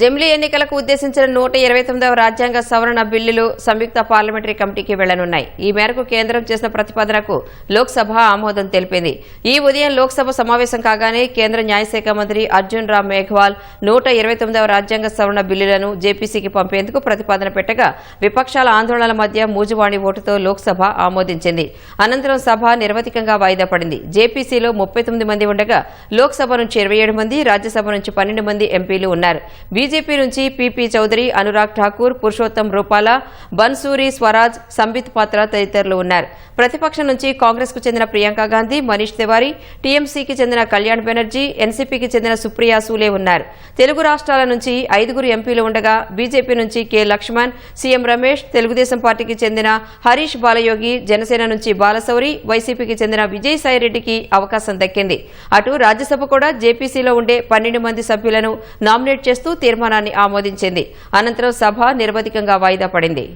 జమిలీ ఎన్నికలకు ఉద్దేశించిన నూట ఇరవై తొమ్మిదవ రాజ్యాంగ సవరణ బిల్లులు సంయుక్త పార్లమెంటరీ కమిటీకి వెళ్ళనున్నాయి. ఈ మేరకు కేంద్రం చేసిన ప్రతిపాదనకు లోక్సభ ఆమోదం తెలిపింది. ఈ ఉదయం లోక్సభ సమావేశం కాగానే కేంద్ర న్యాయశాఖ మంత్రి అర్జున్ రామ్ మేఘ్వాల్ నూట ఇరవై తొమ్మిదవ రాజ్యాంగ సవరణ బిల్లులను జేపీసీకి పంపేందుకు ప్రతిపాదన పెట్టగా విపక్షాల ఆందోళనల మధ్య మూజువాణి ఓటుతో లోక్సభ ఆమోదించింది. అనంతరం సభ నిరవధికంగా వాయిదా పడింది. జేపీసీలో ముప్పై తొమ్మిది మంది ఉండగా లోక్సభ నుంచి ఇరవై ఏడు మంది రాజ్యసభ నుంచి పన్నెండు మంది ఎంపీలు ఉన్నారు. బీజేపీ నుంచి పీపీ చౌదరి అనురాగ్ ఠాకూర్ పురుషోత్తం రూపాల బన్సూరి స్వరాజ్ సంబిత్ పాత్ర తదితరులు ఉన్నారు. ప్రతిపక్షం నుంచి కాంగ్రెస్కు చెందిన ప్రియాంక గాంధీ మనీష్ తివారీ టీఎంసీకి చెందిన కళ్యాణ్ బెనర్జీ ఎన్సీపీకి చెందిన సుప్రియా సూలే ఉన్నారు. తెలుగు రాష్ట్రాల నుంచి ఐదుగురు ఎంపీలు ఉండగా బీజేపీ నుంచి కె లక్ష్మణ్ సీఎం రమేష్ తెలుగుదేశం పార్టీకి చెందిన హరీష్ బాలయోగి జనసేన నుంచి బాలశౌరి వైసీపీకి చెందిన విజయసాయిరెడ్డికి అవకాశం దక్కింది. అటు రాజ్యసభ కూడా జేపీసీలో ఉండే పన్నెండు మంది సభ్యులను నామినేట్ చేస్తూ తీర్మానాన్ని ఆమోదించింది. అనంతరం సభ నిర్వధికంగా వాయిదా పడింది.